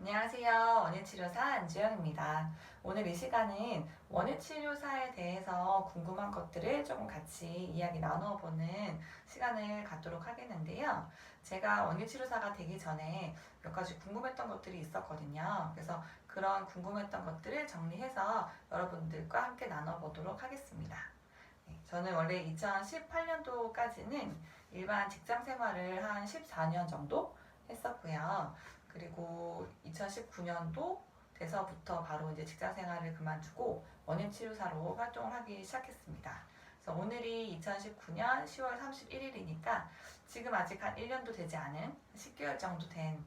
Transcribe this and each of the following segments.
안녕하세요. 원예치료사 안주영입니다. 오늘 이 시간은 원예치료사에 대해서 궁금한 것들을 조금 같이 이야기 나눠보는 시간을 갖도록 하겠는데요. 제가 원예치료사가 되기 전에 몇 가지 궁금했던 것들이 있었거든요. 그래서 그런 궁금했던 것들을 정리해서 여러분들과 함께 나눠보도록 하겠습니다. 네, 저는 원래 2018년도까지는 일반 직장 생활을 한 14년 정도 했었고요. 그리고 2019년도 돼서부터 바로 이제 직장 생활을 그만두고 원예 치료사로 활동을 하기 시작했습니다. 그래서 오늘이 2019년 10월 31일이니까 지금 아직 한 1년도 되지 않은 10개월 정도 된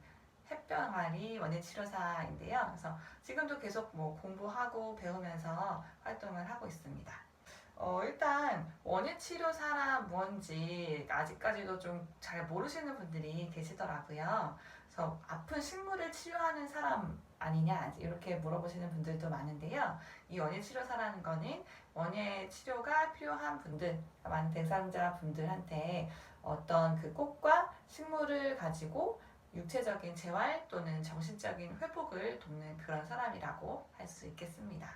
햇병아리 원예 치료사인데요. 그래서 지금도 계속 뭐 공부하고 배우면서 활동을 하고 있습니다. 어, 일단 원예 치료사라 뭔지 아직까지도 좀 잘 모르시는 분들이 계시더라고요. 그래서 아픈 식물을 치료하는 사람 아니냐 이렇게 물어보시는 분들도 많은데요. 이 원예 치료사라는 거는 원예 치료가 필요한 분들, 대상자 분들한테 어떤 그 꽃과 식물을 가지고 육체적인 재활 또는 정신적인 회복을 돕는 그런 사람이라고 할 수 있겠습니다.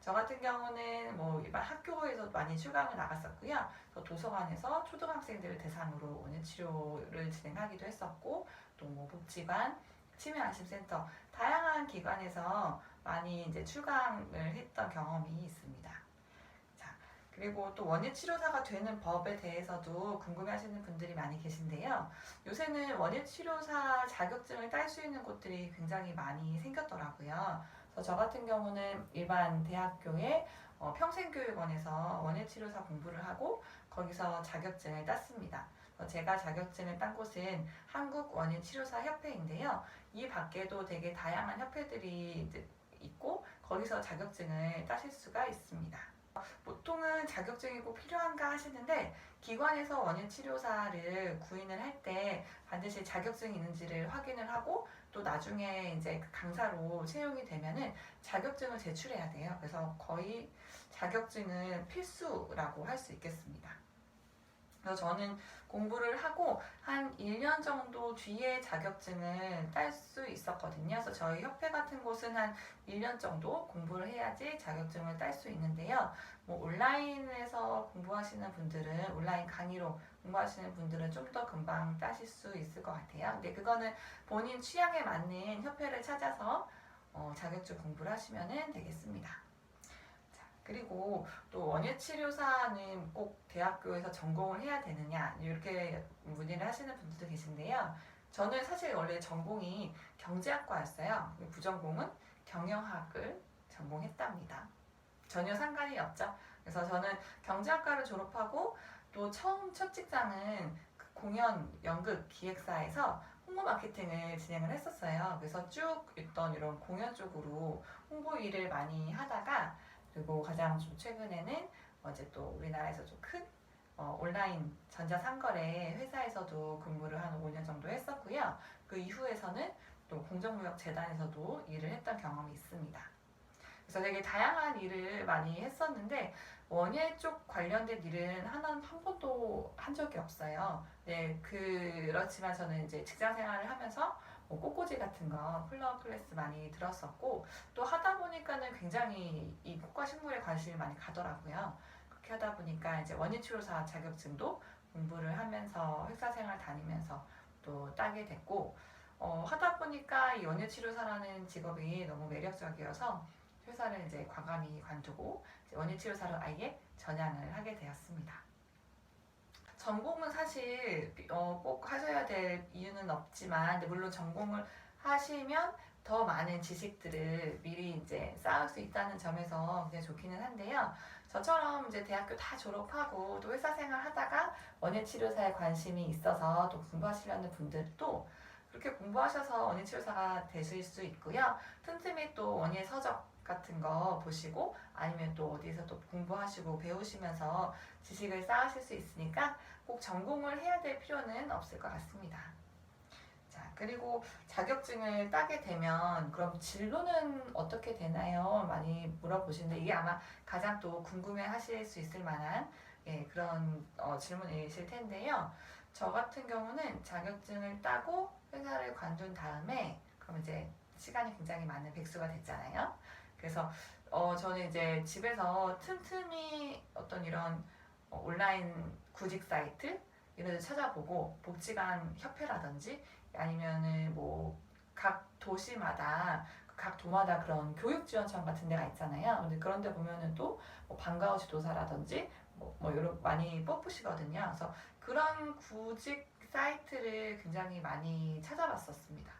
저 같은 경우는 뭐 일반 학교에서 많이 출강을 나갔었고요. 또 도서관에서 초등학생들을 대상으로 원예 치료를 진행하기도 했었고 또뭐 복지관, 치매안심센터 다양한 기관에서 많이 이제 출강을 했던 경험이 있습니다. 자, 그리고 또 원예 치료사가 되는 법에 대해서도 궁금해하시는 분들이 많이 계신데요. 요새는 원예 치료사 자격증을 딸 수 있는 곳들이 굉장히 많이 생겼더라고요. 저 같은 경우는 일반 대학교의 어, 평생교육원에서 원예 치료사 공부를 하고 거기서 자격증을 땄습니다. 어, 제가 자격증을 딴 곳은 한국원예치료사협회인데요. 이 밖에도 되게 다양한 협회들이 있고 거기서 자격증을 따실 수가 있습니다. 보통은 자격증이 꼭 필요한가 하시는데 기관에서 원예치료사를 구인을 할 때 반드시 자격증이 있는지를 확인을 하고 또 나중에 이제 그 강사로 채용이 되면은 자격증을 제출해야 돼요. 그래서 거의 자격증은 필수라고 할 수 있겠습니다. 그래서 저는 공부를 하고 한 1년 정도 뒤에 자격증을 딸 수 있었거든요. 그래서 저희 협회 같은 곳은 한 1년 정도 공부를 해야지 자격증을 딸 수 있는데요. 뭐 온라인에서 공부하시는 분들은 온라인 강의로 공부하시는 분들은 좀 더 금방 따실 수 있을 것 같아요. 근데 그거는 본인 취향에 맞는 협회를 찾아서 어, 자격증 공부를 하시면 되겠습니다. 자, 그리고 또 원예 치료사는 꼭 대학교에서 전공을 해야 되느냐 이렇게 문의를 하시는 분들도 계신데요. 저는 사실 원래 전공이 경제학과였어요. 부전공은 경영학을 전공했답니다. 전혀 상관이 없죠. 그래서 저는 경제학과를 졸업하고 또 처음 첫 직장은 그 공연 연극 기획사에서 홍보 마케팅을 진행을 했었어요. 그래서 쭉 있던 이런 공연 쪽으로 홍보 일을 많이 하다가 그리고 가장 좀 최근에는 어제 또 우리나라에서 좀큰 어, 온라인 전자상거래 회사에서도 근무를 한 5년 정도 했었고요. 그 이후에서는 또 공정무역재단에서도 일을 했던 경험이 있습니다. 그래서 되게 다양한 일을 많이 했었는데 원예 쪽 관련된 일은 하나는 한 번도 한 적이 없어요. 네, 그렇지만 저는 이제 직장 생활을 하면서 뭐 꽃꽂이 같은 거 플라워 클래스 많이 들었었고 또 하다 보니까는 굉장히 이 꽃과 식물에 관심이 많이 가더라고요. 그렇게 하다 보니까 이제 원예치료사 자격증도 공부를 하면서 회사 생활 다니면서 또 따게 됐고 어, 하다 보니까 이 원예치료사라는 직업이 너무 매력적이어서 회사를 이제 과감히 관두고 이제 원예치료사로 아예 전향을 하게 되었습니다. 전공은 사실 어, 꼭 하셔야 될 이유는 없지만 물론 전공을 하시면 더 많은 지식들을 미리 이제 쌓을 수 있다는 점에서 굉장히 좋기는 한데요. 저처럼 이제 대학교 다 졸업하고 또 회사 생활 하다가 원예치료사에 관심이 있어서 또 공부하시려는 분들도 그렇게 공부하셔서 원예치료사가 되실 수 있고요. 틈틈이 또 원예 서적 같은 거 보시고 아니면 또 어디서 또 공부하시고 배우시면서 지식을 쌓으실 수 있으니까 꼭 전공을 해야 될 필요는 없을 것 같습니다. 자, 그리고 자격증을 따게 되면 그럼 진로는 어떻게 되나요? 많이 물어보시는데 이게 아마 가장 또 궁금해 하실 수 있을 만한 예, 그런 어, 질문이실 텐데요. 저 같은 경우는 자격증을 따고 회사를 관둔 다음에 그럼 이제 시간이 굉장히 많은 백수가 됐잖아요. 그래서 어, 저는 이제 집에서 틈틈이 어떤 이런 어, 온라인 구직 사이트 이런 데 찾아보고 복지관 협회라든지 아니면은 뭐 각 도시마다 각 도마다 그런 교육 지원청 같은 데가 있잖아요. 근데 그런 데 보면은 또 뭐 방과후 지도사라든지 뭐, 뭐 이런 많이 뽑으시거든요. 그래서 그런 구직 사이트를 굉장히 많이 찾아봤었습니다.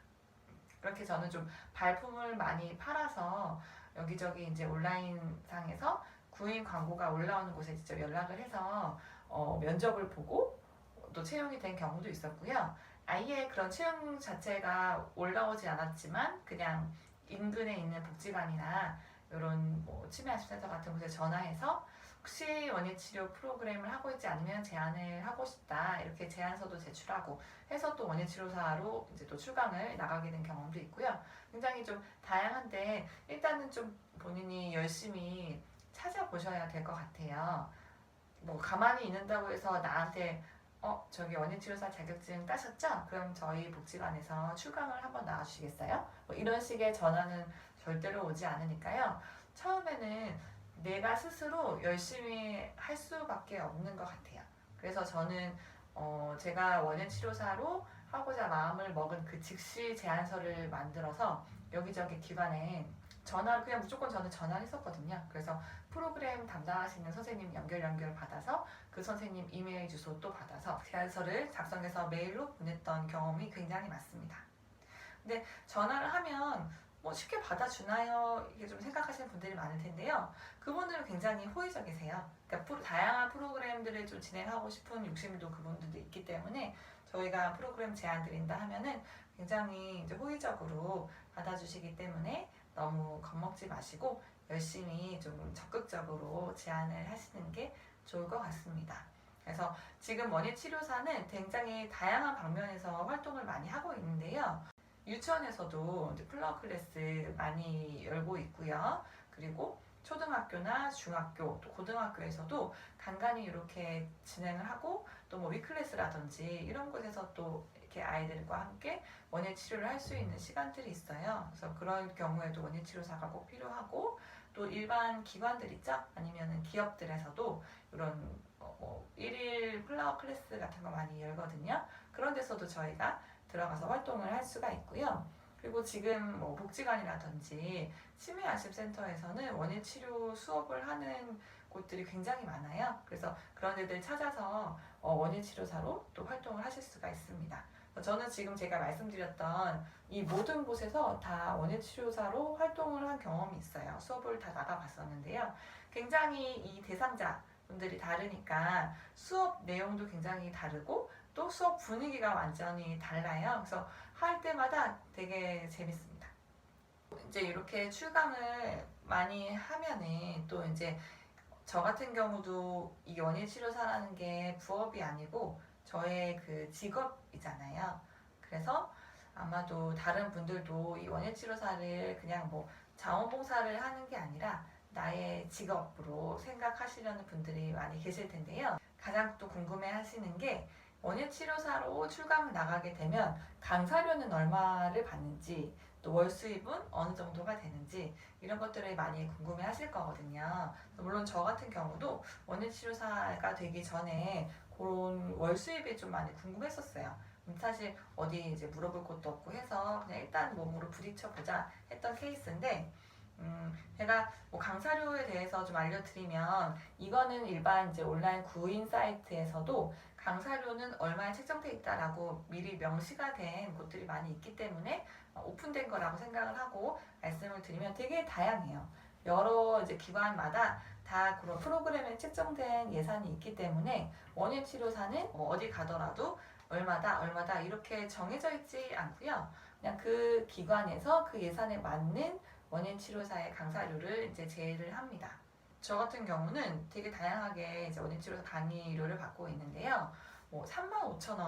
그렇게 저는 좀 발품을 많이 팔아서 여기저기 이제 온라인 상에서 구인 광고가 올라오는 곳에 직접 연락을 해서 어, 면접을 보고 또 채용이 된 경우도 있었고요. 아예 그런 채용 자체가 올라오지 않았지만 그냥 인근에 있는 복지관이나 이런 뭐 치매아심센터 같은 곳에 전화해서 혹시 원예치료 프로그램을 하고 있지 않으면 제안을 하고 싶다 이렇게 제안서도 제출하고 해서 또 원예치료사로 이제 또 출강을 나가게 된 경험도 있고요. 굉장히 좀 다양한데 일단은 좀 본인이 열심히 찾아보셔야 될 것 같아요. 뭐 가만히 있는다고 해서 나한테 어 저기 원예치료사 자격증 따셨죠? 그럼 저희 복지관에서 출강을 한번 나와주시겠어요? 뭐 이런 식의 전화는 절대로 오지 않으니까요. 처음에는 내가 스스로 열심히 할 수밖에 없는 것 같아요. 그래서 저는 어 제가 원예치료사로 하고자 마음을 먹은 그 즉시 제안서를 만들어서 여기저기 기관에 전화 그냥 무조건 저는 전화를 했었거든요. 그래서 프로그램 담당하시는 선생님 연결 연결 받아서 그 선생님 이메일 주소 또 받아서 제안서를 작성해서 메일로 보냈던 경험이 굉장히 많습니다. 근데 전화를 하면 뭐 쉽게 받아주나요? 이게 좀 생각하시는 분들이 많을 텐데요. 그분들은 굉장히 호의적이세요. 그러니까 프로- 다양한 프로그램들을 좀 진행하고 싶은 욕심도 그분들도 있기 때문에 저희가 프로그램 제안 드린다 하면은 굉장히 이제 호의적으로 받아주시기 때문에 너무 겁먹지 마시고 열심히 좀 적극적으로 제안을 하시는 게 좋을 것 같습니다. 그래서 지금 원예 치료사는 굉장히 다양한 방면에서 활동을 많이 하고 있는데요. 유치원에서도 이제 플라워 클래스 많이 열고 있고요. 그리고 초등학교나 중학교, 또 고등학교에서도 간간히 이렇게 진행을 하고 또 뭐 위클래스라든지 이런 곳에서 또 이렇게 아이들과 함께 원예 치료를 할 수 있는 시간들이 있어요. 그래서 그런 경우에도 원예 치료사가 꼭 필요하고 또 일반 기관들 있죠? 아니면은 기업들에서도 이런 어, 뭐 일일 플라워 클래스 같은 거 많이 열거든요. 그런 데서도 저희가 들어가서 활동을 할 수가 있고요. 그리고 지금 뭐 복지관이라든지 치매아심센터에서는 원예 치료 수업을 하는 곳들이 굉장히 많아요. 그래서 그런 데들 찾아서 어, 원예 치료사로 또 활동을 하실 수가 있습니다. 저는 지금 제가 말씀드렸던 이 모든 곳에서 다 원예 치료사로 활동을 한 경험이 있어요. 수업을 다 나가봤었는데요. 굉장히 이 대상자 분들이 다르니까 수업 내용도 굉장히 다르고 또 수업 분위기가 완전히 달라요. 그래서 할 때마다 되게 재밌습니다. 이제 이렇게 출강을 많이 하면은 또 이제 저 같은 경우도 이 원예 치료사라는 게 부업이 아니고 저의 그 직업이잖아요. 그래서 아마도 다른 분들도 이 원예 치료사를 그냥 뭐 자원봉사를 하는 게 아니라 나의 직업으로 생각하시려는 분들이 많이 계실 텐데요. 가장 또 궁금해 하시는 게 원예 치료사로 출강 나가게 되면 강사료는 얼마를 받는지 또 월 수입은 어느 정도가 되는지 이런 것들을 많이 궁금해 하실 거거든요. 물론 저 같은 경우도 원예 치료사가 되기 전에 그런 월 수입이 좀 많이 궁금했었어요. 음, 사실 어디 이제 물어볼 곳도 없고 해서 그냥 일단 몸으로 부딪혀 보자 했던 케이스인데 음, 제가 뭐 강사료에 대해서 좀 알려드리면 이거는 일반 이제 온라인 구인 사이트에서도 강사료는 얼마에 책정돼 있다라고 미리 명시가 된 곳들이 많이 있기 때문에 어, 오픈된 거라고 생각을 하고 말씀을 드리면 되게 다양해요. 여러 이제 기관마다 다 그런 프로그램에 책정된 예산이 있기 때문에 원예 치료사는 뭐 어디 가더라도 얼마다 얼마다 이렇게 정해져 있지 않고요. 그냥 그 기관에서 그 예산에 맞는 원예 치료사의 강사료를 이제 제외를 합니다. 저 같은 경우는 되게 다양하게 이제 원예 치료사 강의료를 받고 있는데요. 뭐 3만 5천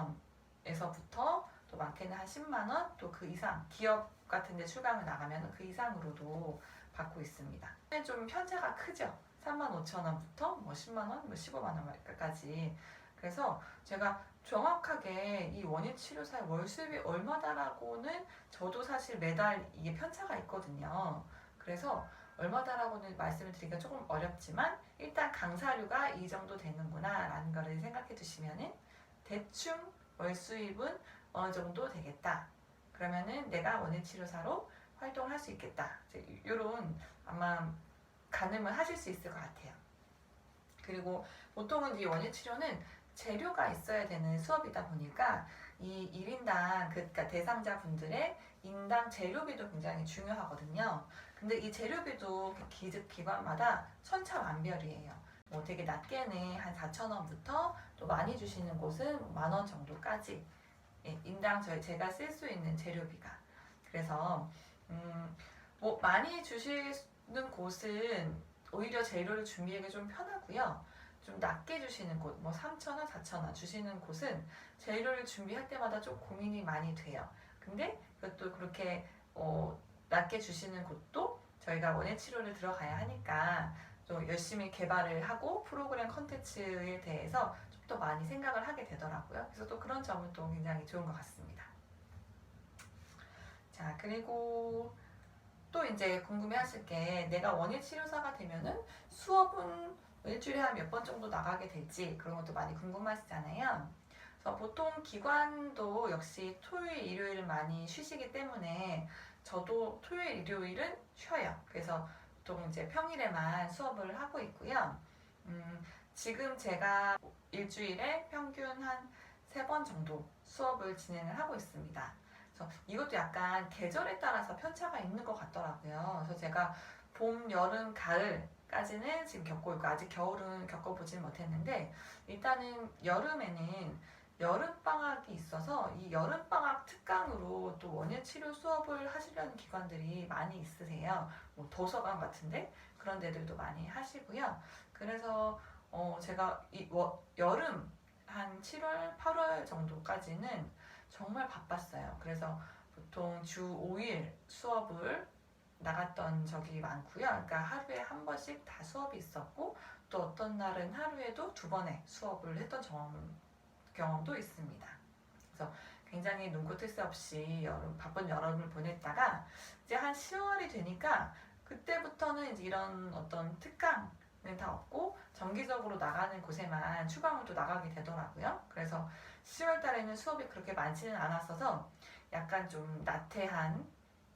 원에서부터 또 많게는 한 10만 원, 또 그 이상 기업 같은 데 출강을 나가면 그 이상으로도 받고 있습니다. 좀 편차가 크죠. 3만 5천 원부터 뭐 10만 원, 뭐 15만 원까지. 그래서 제가 정확하게 이 원인 치료사의 월 수입이 얼마다라고는 저도 사실 매달 이게 편차가 있거든요. 그래서 얼마다라고는 말씀을 드리기가 조금 어렵지만 일단 강사료가 이 정도 되는구나 라는 거를 생각해 두시면은 대충 월 수입은 어느 정도 되겠다. 그러면은 내가 원인 치료사로 활동을 할 수 있겠다. 이런 아마 가늠을 하실 수 있을 것 같아요. 그리고 보통은 이 원인 치료는 재료가 있어야 되는 수업이다 보니까 이 1인당 그러니까 대상자 분들의 인당 재료비도 굉장히 중요하거든요. 근데 이 재료비도 기득 기관마다 천차만별이에요. 뭐 되게 낮게는 한 4천 원부터 또 많이 주시는 곳은 만 원 정도까지 예, 인당 저희 제가 쓸 수 있는 재료비가 그래서 음, 뭐 많이 주시는 곳은 오히려 재료를 준비하기 좀 편하고요. 좀 낮게 주시는 곳, 뭐 3,000원, 4,000원 주시는 곳은 재료를 준비할 때마다 좀 고민이 많이 돼요. 근데 그것도 그렇게 어, 낮게 주시는 곳도 저희가 원예 치료를 들어가야 하니까 좀 열심히 개발을 하고 프로그램 컨텐츠에 대해서 좀 더 많이 생각을 하게 되더라고요. 그래서 또 그런 점은 또 굉장히 좋은 것 같습니다. 자, 그리고 또 이제 궁금해 하실 게 내가 원예 치료사가 되면은 수업은 일주일에 한 몇 번 정도 나가게 될지 그런 것도 많이 궁금하시잖아요. 그래서 보통 기관도 역시 토요일, 일요일 많이 쉬시기 때문에 저도 토요일, 일요일은 쉬어요. 그래서 보통 이제 평일에만 수업을 하고 있고요. 음, 지금 제가 일주일에 평균 한 세 번 정도 수업을 진행을 하고 있습니다. 그래서 이것도 약간 계절에 따라서 편차가 있는 것 같더라고요. 그래서 제가 봄, 여름, 가을까지는 지금 겪고 있고 아직 겨울은 겪어보진 못했는데 일단은 여름에는 여름 방학이 있어서 이 여름 방학 특강으로 또 원예 치료 수업을 하시려는 기관들이 많이 있으세요. 뭐 도서관 같은데 그런 데들도 많이 하시고요. 그래서 어 제가 이 워, 여름 한 7월, 8월 정도까지는 정말 바빴어요. 그래서 보통 주 5일 수업을 나갔던 적이 많고요. 그러니까 하루에 한 번씩 다 수업이 있었고 또 어떤 날은 하루에도 두 번의 수업을 했던 경험, 경험도 있습니다. 그래서 굉장히 눈코 뜰 새 없이 여름, 바쁜 여름을 보냈다가 이제 한 10월이 되니까 그때부터는 이제 이런 어떤 특강 다 없고 정기적으로 나가는 곳에만 추가로 또 나가게 되더라고요. 그래서 10월 달에는 수업이 그렇게 많지는 않았어서 약간 좀 나태한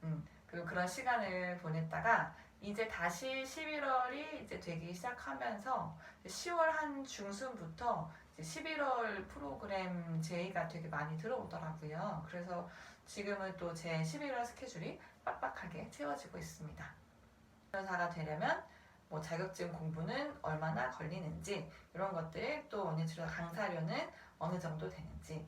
음, 그리고 그런 시간을 보냈다가 이제 다시 11월이 이제 되기 시작하면서 10월 한 중순부터 11월 프로그램 제의가 되게 많이 들어오더라고요. 그래서 지금은 또 제 11월 스케줄이 빡빡하게 채워지고 있습니다. 변사가 되려면 뭐 자격증 공부는 얼마나 걸리는지 이런 것들 또 원예치료 강사료는 어느 정도 되는지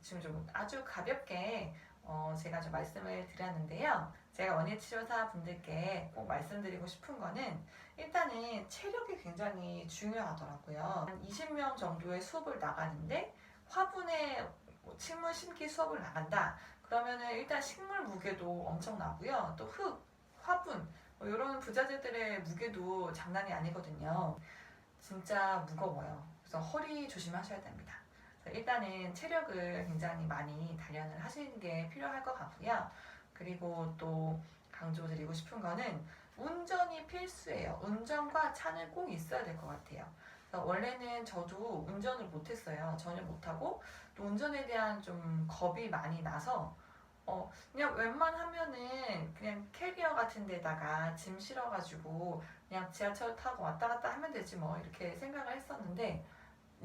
지금 좀 아주 가볍게 어 제가 좀 말씀을 드렸는데요. 제가 원예 치료사 분들께 꼭 말씀드리고 싶은 거는 일단은 체력이 굉장히 중요하더라고요. 한 20명 정도의 수업을 나가는데 화분에 뭐 식물 심기 수업을 나간다. 그러면은 일단 식물 무게도 엄청 나고요. 또 흙, 화분 이런 뭐 부자재들의 무게도 장난이 아니거든요. 진짜 무거워요. 그래서 허리 조심하셔야 됩니다. 일단은 체력을 굉장히 많이 단련을 하시는 게 필요할 것 같고요. 그리고 또 강조드리고 싶은 거는 운전이 필수예요. 운전과 차는 꼭 있어야 될 것 같아요. 원래는 저도 운전을 못했어요. 전혀 못하고 또 운전에 대한 좀 겁이 많이 나서 어, 그냥 웬만하면은 그냥 캐리어 같은 데다가 짐 실어가지고 그냥 지하철 타고 왔다 갔다 하면 되지 뭐 이렇게 생각을 했었는데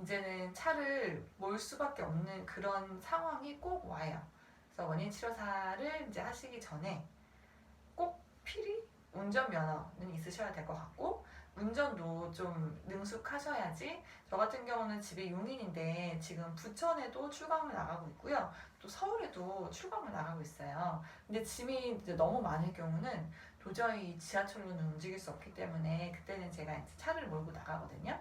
이제는 차를 몰 수밖에 없는 그런 상황이 꼭 와요. 그래서 원인 치료사를 이제 하시기 전에 꼭 필히 운전면허는 있으셔야 될 것 같고 운전도 좀 능숙하셔야지. 저 같은 경우는 집에 용인인데 지금 부천에도 출강을 나가고 있고요. 또 서울에도 출강을 나가고 있어요. 근데 짐이 너무 많을 경우는 도저히 지하철로는 움직일 수 없기 때문에 그때는 제가 이제 차를 몰고 나가거든요.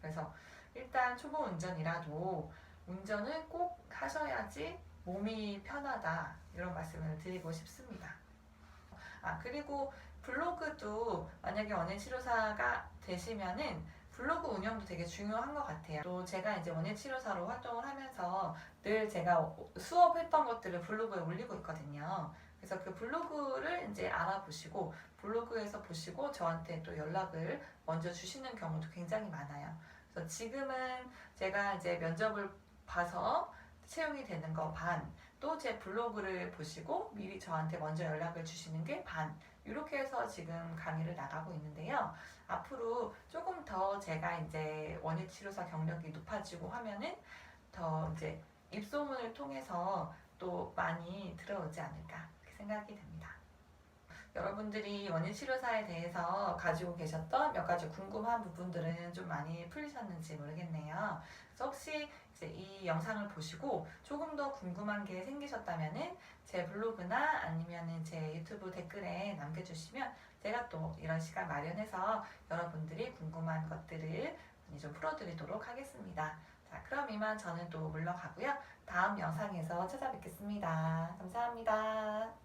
그래서 일단 초보 운전이라도 운전을 꼭 하셔야지 몸이 편하다 이런 말씀을 드리고 싶습니다 아 그리고 블로그도 만약에 원예 치료사가 되시면은 블로그 운영도 되게 중요한 것 같아요. 또 제가 이제 원예 치료사로 활동을 하면서 늘 제가 수업했던 것들을 블로그에 올리고 있거든요. 그래서 그 블로그를 이제 알아보시고 블로그에서 보시고 저한테 또 연락을 먼저 주시는 경우도 굉장히 많아요. 그래서 지금은 제가 이제 면접을 봐서 채용이 되는 거 반, 또 제 블로그를 보시고 미리 저한테 먼저 연락을 주시는 게 반, 이렇게 해서 지금 강의를 나가고 있는데요. 앞으로 조금 더 제가 이제 원예 치료사 경력이 높아지고 하면은 더 이제 입소문을 통해서 또 많이 들어오지 않을까 생각이 됩니다. 여러분들이 원예 치료사에 대해서 가지고 계셨던 몇 가지 궁금한 부분들은 좀 많이 풀리셨는지 모르겠네요. 그래서 혹시 이제 이 영상을 보시고 조금 더 궁금한 게 생기셨다면은 제 블로그나 아니면은 제 유튜브 댓글에 남겨주시면 제가 또 이런 시간 마련해서 여러분들이 궁금한 것들을 많이 좀 풀어드리도록 하겠습니다. 자, 그럼 이만 저는 또 물러가고요. 다음 영상에서 찾아뵙겠습니다. 감사합니다.